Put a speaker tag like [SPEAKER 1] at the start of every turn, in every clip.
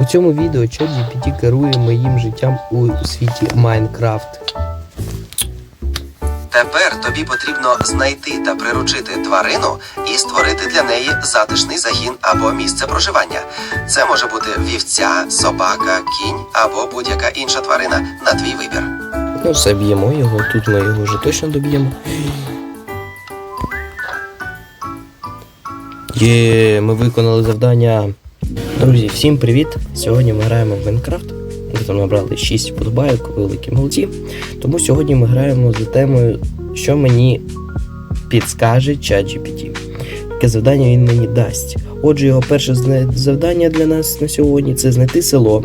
[SPEAKER 1] У цьому відео ChatGPT керує моїм життям у світі Майнкрафт.
[SPEAKER 2] Тепер тобі потрібно знайти та приручити тварину і створити для неї затишний загін або місце проживання. Це може бути вівця, собака, кінь або будь-яка інша тварина на твій вибір.
[SPEAKER 1] Ну, все б'ємо його, тут ми його вже точно доб'ємо. Є, ми виконали завдання. Друзі, всім привіт! Сьогодні ми граємо в Майнкрафт. Ми там набрали 6 вподобайок, великі молодці. Тому сьогодні ми граємо за темою, що мені підскаже ChatGPT. Яке завдання він мені дасть. Отже, його перше завдання для нас на сьогодні це знайти село.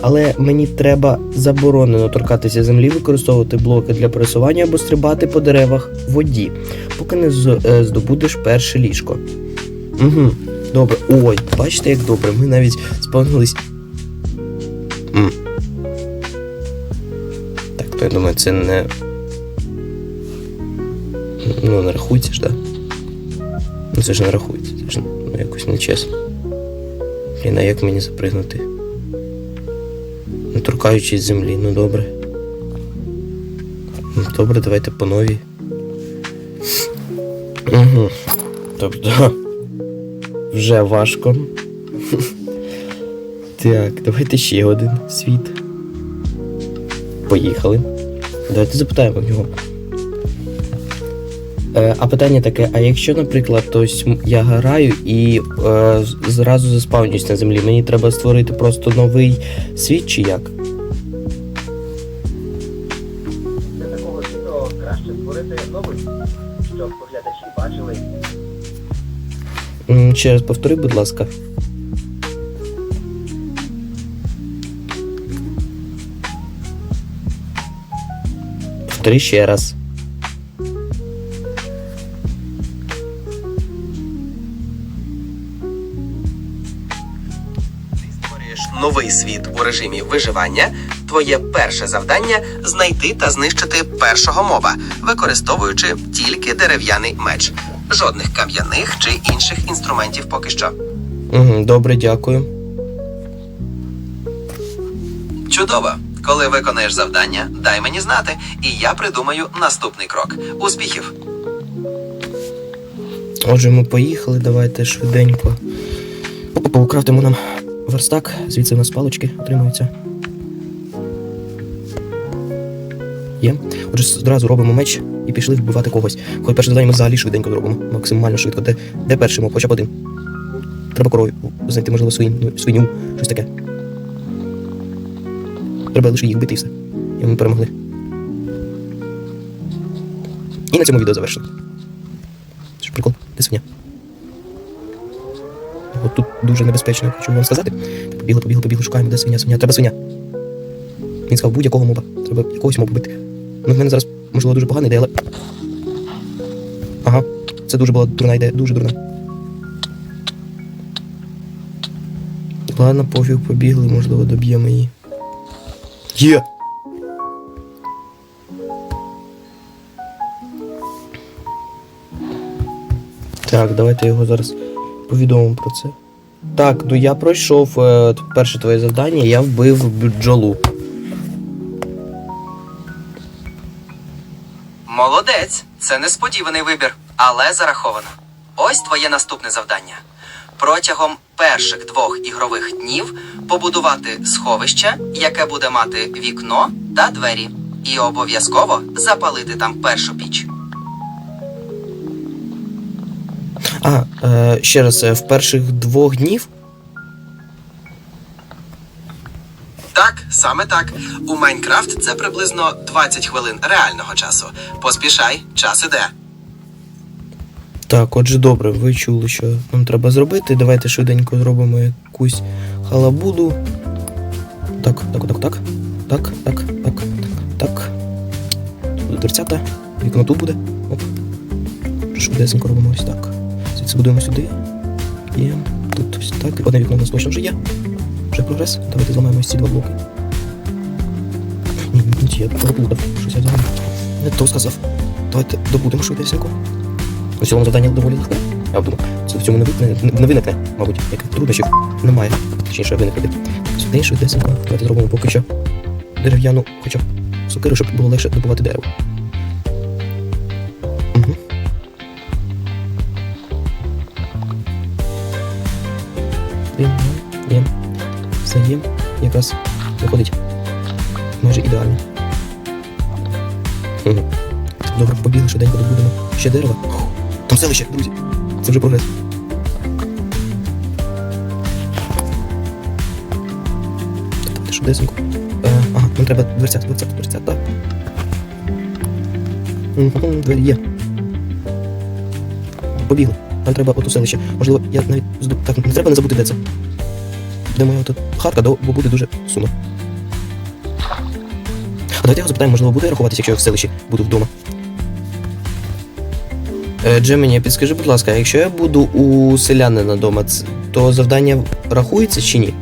[SPEAKER 1] Але мені треба заборонено торкатися землі, використовувати блоки для пересування або стрибати по деревах в воді, поки не е, здобудеш перше ліжко. Угу, добре. Ой, бачите, як добре. Ми навіть спавнились. Так, то я думаю, це не. Ну, не рахується ж, так? Да? Ну це ж не рахується, це ж ну, якось нечесно. Блін, а як мені запригнути? Не торкаючись землі, ну добре. Ну, Добре, давайте по новій. Угу. Тобто. Вже важко. Так, давайте ще один світ. Поїхали. Давайте запитаємо в нього. Е, а питання таке: а якщо, наприклад, ось я граю і е, зразу заспавнююсь на землі, мені треба створити просто новий світ чи як? Ще раз повтори, будь ласка. Повтори ще раз.
[SPEAKER 2] Новий світ у режимі виживання. Твоє перше завдання знайти та знищити першого моба, використовуючи тільки дерев'яний меч. Жодних кам'яних чи інших інструментів поки що.
[SPEAKER 1] Угу, добре, дякую.
[SPEAKER 2] Чудово! Коли виконаєш завдання, дай мені знати, і я придумаю наступний крок. Успіхів!
[SPEAKER 1] Отже, ми поїхали, давайте швиденько. Покрафтимо нам верстак, звідси у нас палочки отримуються. Є. Отже, зразу робимо меч і пішли вбивати когось. Хоч перше завдання ми взагалі швиденько зробимо. Максимально швидко. Де, де перший? Хоча б один. Треба корову знайти, можливо, свиню, ну, свиню, щось таке. Треба лише їх бити і все. І ми перемогли. І на цьому відео завершено. Що прикол? Де свиня? От тут дуже небезпечно, хочу вам сказати. Побігли, побігли, побігли, шукаємо, де свиня, свиня. Треба свиня. Він сказав будь-якого моба. Треба якогось моба бити. Ну, в мене зараз, можливо, дуже погана ідея, але. Ага, це дуже була дурна ідея, дуже дурна. Ладно, пофіг, побігли, можливо, доб'ємо її. Є! Так, давайте його зараз повідомимо про це. Так, ну я пройшов е, перше твоє завдання, я вбив бджолу.
[SPEAKER 2] Молодець, це несподіваний вибір, але зараховано. Ось твоє наступне завдання. Протягом перших двох ігрових днів побудувати сховище, яке буде мати вікно та двері, і обов'язково запалити там першу піч.
[SPEAKER 1] А, е, ще раз, е, в перших двох днів.
[SPEAKER 2] Так, саме так. У Майнкрафт це приблизно 20 хвилин реального часу. Поспішай, час іде.
[SPEAKER 1] Так, отже, добре, ви чули, що нам треба зробити. Давайте швиденько зробимо якусь халабуду. Так, так, так, так. Так, так, так, так, так. Тут буде дверцята. Вікно тут буде. Оп. Швидесенько робимо ось так. Звідси будуємо сюди. Є. Тут ось так. Одне вікно у нас точно вже є. Вже прогрес. Давайте зламаємо ці два блоки. Ні, ні, ні, я проплутав. Щось я взагалі не то сказав. Давайте добудемо швидесенько. У цьому завдання доволі легке. Я думаю, це в цьому не виникне, не виникне, мабуть, як труднощів немає. Точніше, виникне. Сюди швидесенько. Давайте зробимо поки що дерев'яну, хоча б сокиру, щоб було легше добувати дерево. Угу. Якраз виходить майже ідеально. Добре, побігли швиденько добудемо ще дерева. Там селище, друзі. Це вже прогрес. Так, швидесенько. Е, ага, нам треба дверця, дверця, дверця, так. Двері є. Побігли. Нам треба ото селище. Можливо, я навіть. Так, не треба не забути, де це. Де моя ото хатка, до- бо буде дуже сумно. А давайте його запитаємо, можливо, буде рахуватися, якщо я в селищі буду вдома. Е, Джемені, підскажи, будь ласка, якщо я буду у селянина вдома, то завдання рахується чи ні?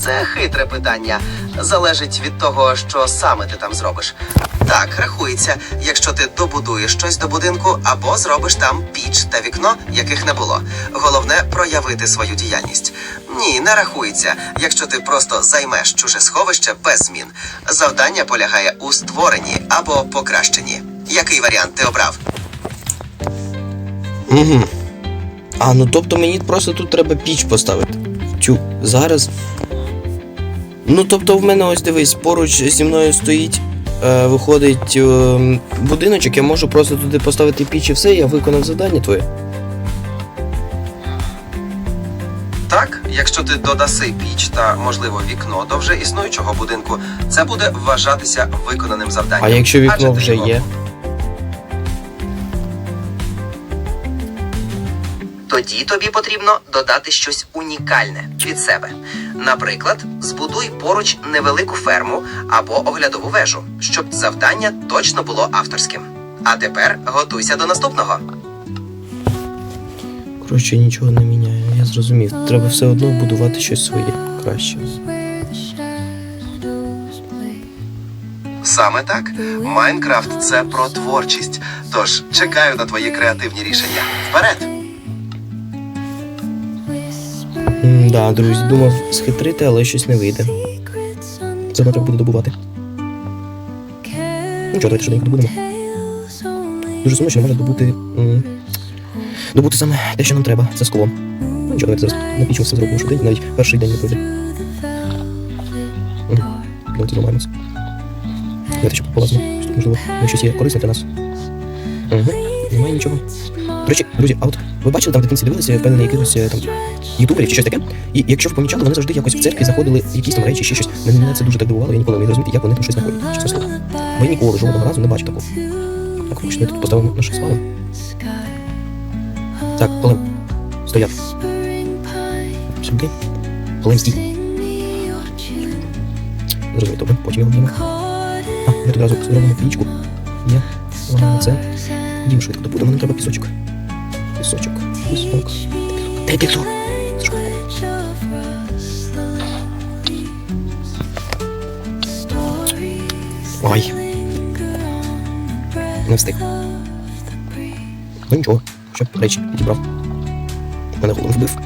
[SPEAKER 2] Це хитре питання. Залежить від того, що саме ти там зробиш. Так, рахується, якщо ти добудуєш щось до будинку або зробиш там піч та вікно, яких не було. Головне проявити свою діяльність. Ні, не рахується, якщо ти просто займеш чуже сховище без змін. Завдання полягає у створенні або покращенні. Який варіант ти обрав?
[SPEAKER 1] Угу. А, ну тобто мені просто тут треба піч поставити. Тю, зараз. Ну, тобто, в мене ось дивись, поруч зі мною стоїть, е, виходить е, будиночок, я можу просто туди поставити піч і все, я виконав завдання твоє.
[SPEAKER 2] Так, якщо ти додаси піч та, можливо, вікно до вже існуючого будинку, це буде вважатися виконаним завданням.
[SPEAKER 1] А якщо вікно
[SPEAKER 2] ти
[SPEAKER 1] вже
[SPEAKER 2] його
[SPEAKER 1] є.
[SPEAKER 2] Тоді тобі потрібно додати щось унікальне від себе. Наприклад, збудуй поруч невелику ферму або оглядову вежу, щоб завдання точно було авторським. А тепер готуйся до наступного.
[SPEAKER 1] Коротше, нічого не міняє, я зрозумів. Треба все одно будувати щось своє краще.
[SPEAKER 2] Саме так, Майнкрафт це про творчість. Тож чекаю на твої креативні рішення. Вперед!
[SPEAKER 1] Да, друзі, думав схитрити, але щось не вийде. Треба буде добувати. Ну чого, давайте швиденько добудемо. Дуже сумно, що не можна добути. Добути саме те, що нам треба, це скло. Ну нічого, давайте зараз на пічку все зробимо швиденько, навіть перший день не пройде. Давайте зламаємося. Давайте ще полазимо. Можливо, щось є корисне для нас. Угу. Немає нічого. До речі, друзі, а от ви бачили там в дитинці дивилися, впевнений, якихось е, там ютуберів чи щось таке? І якщо ви помічали, вони завжди якось в церкві заходили в якісь там речі, ще щось. Мене це дуже так дивувало, я ніколи не міг зрозуміти, як вони там щось знаходять. Чесно слово. Бо я ніколи жодного разу не бачив такого. Так, хочеш, ми тут поставимо наше славу. Так, Олем, стояти. Сюди. Олем, стій. Зрозуміло, добре, потім його вдіємо. А, ми тут одразу зробимо пічку. Є. Ладно, це. Дім швидко добудемо, нам треба пісочок. Пісочок. Пісок. Де? Пісок. Ой, не встиг. Ну нічого, щоб речі підібрав. Мене голом вбив.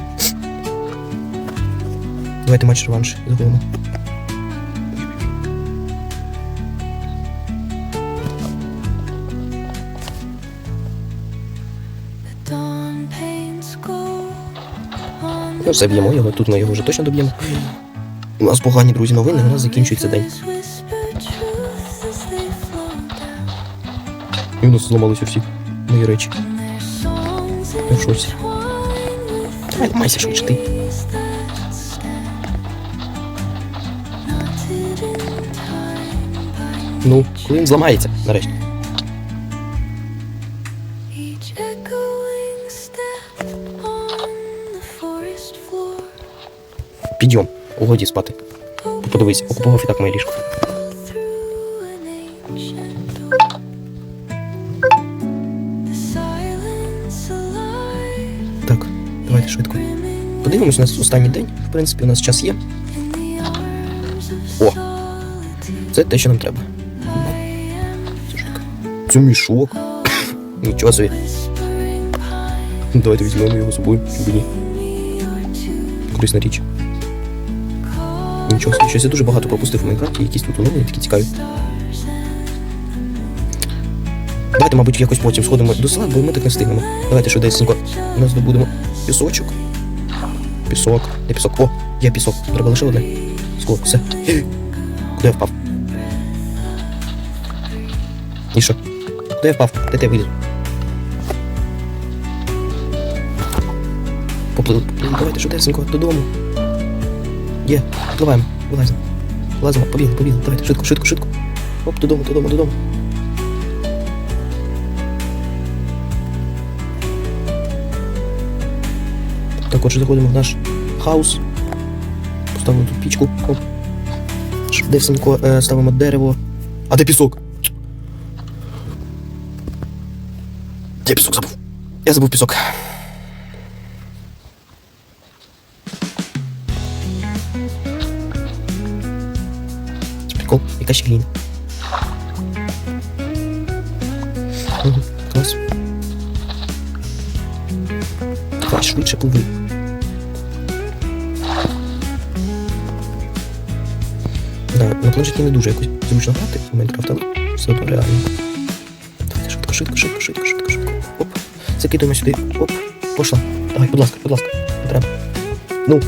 [SPEAKER 1] Давайте матч реванш голому. Ну, все б'ємо його, тут ми його вже точно доб'ємо. У нас погані друзі новини, у нас закінчується день. І у нас зламалися всі мої речі. Я в шоці. Давай ламайся швидше ти. Ну, він зламається, нарешті. Підйом, угоді спати. Подивись, окупував і так моє ліжко.
[SPEAKER 3] Brimming
[SPEAKER 1] у нас останній день. В принципі, у нас час є. О. Це те, що нам треба. Це що мішок. Нічого собі. Давайте візьмемо його з собою. Чому б ні?
[SPEAKER 3] me
[SPEAKER 1] корисна річ. Нічого, собі, щось я дуже багато пропустив у Майнкрафті, якісь тут оновлення такі цікаві. Давайте, мабуть, якось потім сходимо до села, бо ми так не встигнемо. Давайте швидесенько. Ми здобудемо пісочок. Пісок. Де пісок? О, є пісок. Треба лише одне. Скло, все. Куди я впав? І що? Куди я впав? Де ти виліз? Поплили. Давайте швидесенько додому. Є, впливаємо, вилазимо. Вилазимо, побігли, побігли. Давайте, швидко, швидко, швидко. Оп, додому, додому, додому. Так, отже, заходимо в наш хаус. Поставимо тут пічку. Швидесенько е, ставимо дерево. А де пісок? Я пісок забув. Я забув пісок. Прикол, яка ще гліна. Швидше пливи. Да, на планшеті не дуже якось зручно грати в Майнкрафт, але все одно реально. Давайте швидко, швидко, швидко, швидко, швидко, швидко. Оп. Закидуємо сюди. Оп. Пошла. Давай, будь ласка, будь ласка. Не треба. Ну,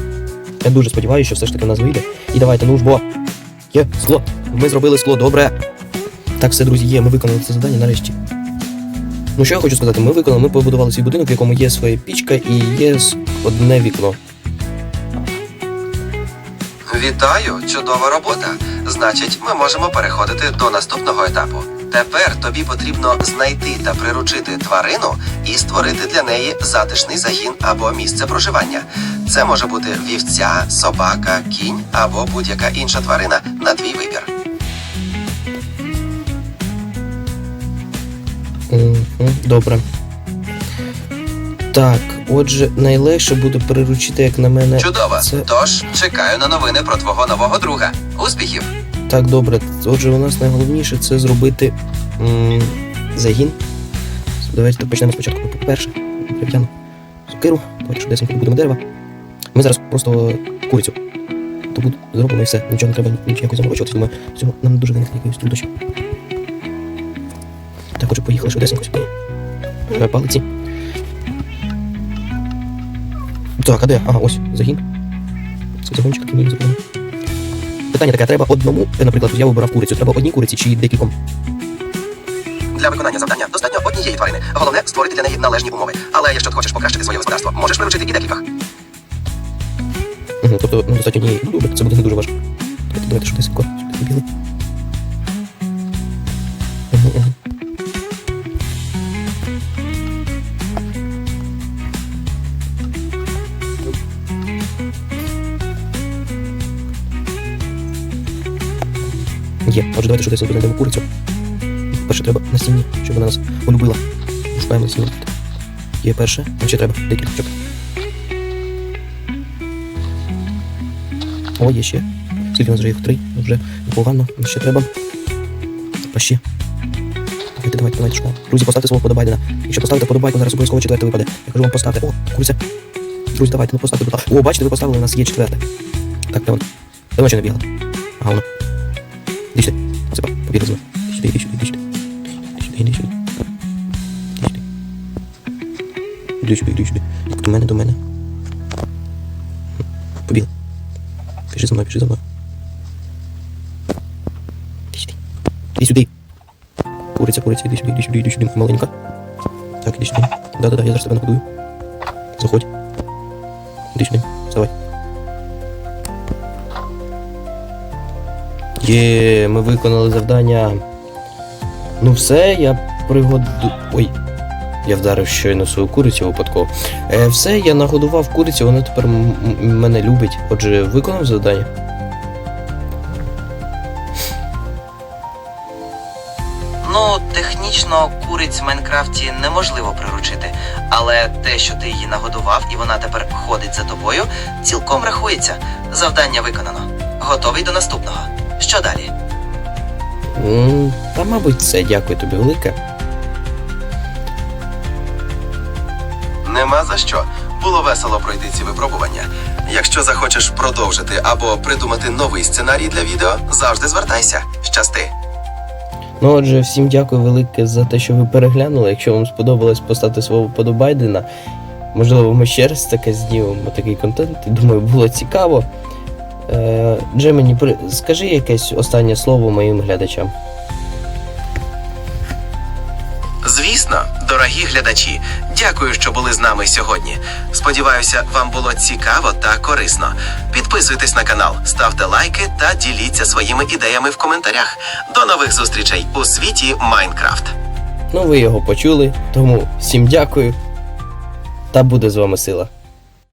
[SPEAKER 1] я дуже сподіваюся, що все ж таки в нас вийде. І давайте, ну ж бо. Є, скло. Ми зробили скло, добре. Так, все, друзі, є, ми виконали це завдання нарешті. Ну, що я хочу сказати, ми виконали, ми побудували свій будинок, в якому є своя пічка і є одне вікно.
[SPEAKER 2] Вітаю, чудова робота. Значить, ми можемо переходити до наступного етапу. Тепер тобі потрібно знайти та приручити тварину і створити для неї затишний загін або місце проживання. Це може бути вівця, собака, кінь або будь-яка інша тварина на твій вибір.
[SPEAKER 1] Добре. Так, отже, найлегше буде приручити, як на мене.
[SPEAKER 2] Чудово.
[SPEAKER 1] Це...
[SPEAKER 2] Тож чекаю на новини про твого нового друга. Успіхів!
[SPEAKER 1] Так, добре. Отже, у нас найголовніше це зробити м- загін. Давайте почнемо спочатку. По-перше, дерев'яну сокиру. Давайте швидесенько будемо дерева. Ми зараз просто курицю. Тому зробимо і все. Нічого не треба нічого якось заморочуватися. Думаю, в цьому нам дуже виникне якоїсь труднощі. Так, отже, поїхали швидесенько сюди. Е, Палиці. Так, а де? Ага, ось загін. Це загончик такий мені запевнений. Питання таке, треба одному, е, наприклад, я вибирав курицю, треба одній куриці чи декільком?
[SPEAKER 2] Для виконання завдання достатньо однієї тварини. Головне створити для неї належні умови. Але якщо ти хочеш покращити своє господарство, можеш приручити і декількох.
[SPEAKER 1] Угу, тобто, ну, достатньо однієї. Ну, добре, це буде не дуже важко. Давайте, давайте швидесенько. Сюди побігли. Є, отже, давайте швидесенько знайдемо курицю. Перше треба на стіні, щоб вона нас полюбила. Шукаємо на стіні. Є перше, а ще треба декілька. Чок. О, є ще. Скільки у нас вже їх три, вже непогано. Ще треба. А ще. Давайте, давайте, давайте, шукаємо. Друзі, поставте свого подобайдена. Якщо поставите подобайку, зараз обов'язково четверте випаде. Я кажу вам поставте. О, куриця. Друзі, давайте, ну поставте. О, бачите, ви поставили, у нас є четверте. Так, де воно? Давно ще не бігала. Ага. Іди сюди. Осипа, побігли з вами. Іди сюди, іди сюди, іди сюди. Іди сюди, іди сюди. Іди сюди. Іди сюди. До мене, до мене. Побігли. Біжи за мною, біжи за мною. Іди сюди. Іди сюди. Куриця, куриця, іди сюди, іди сюди, іди сюди, маленька. Так, іди сюди. Да-да-да, я зараз тебе нагодую. Заходь. Іди сюди, вставай. Є, ми виконали завдання. Ну все, я пригоду. Ой. Я вдарив щойно свою курицю випадково. Е, все, я нагодував курицю, вона тепер мене любить. Отже, виконав завдання.
[SPEAKER 2] Ну, технічно куриць в Майнкрафті неможливо приручити, але те, що ти її нагодував і вона тепер ходить за тобою, цілком рахується. Завдання виконано. Готовий до наступного. Що далі?
[SPEAKER 1] М, Та, мабуть, це дякую тобі велике.
[SPEAKER 2] Нема за що. Було весело пройти ці випробування. Якщо захочеш продовжити або придумати новий сценарій для відео, завжди звертайся. Щасти!
[SPEAKER 1] Ну отже, всім дякую велике за те, що ви переглянули. Якщо вам сподобалось, поставте свого подобайдена. Можливо, ми ще раз таке знімемо такий контент. Думаю, було цікаво. Е, Джемені, скажи якесь останнє слово моїм глядачам.
[SPEAKER 2] Звісно, дорогі глядачі, дякую, що були з нами сьогодні. Сподіваюся, вам було цікаво та корисно. Підписуйтесь на канал, ставте лайки та діліться своїми ідеями в коментарях. До нових зустрічей у світі Майнкрафт.
[SPEAKER 1] Ну, ви його почули, тому всім дякую. Та буде з вами сила.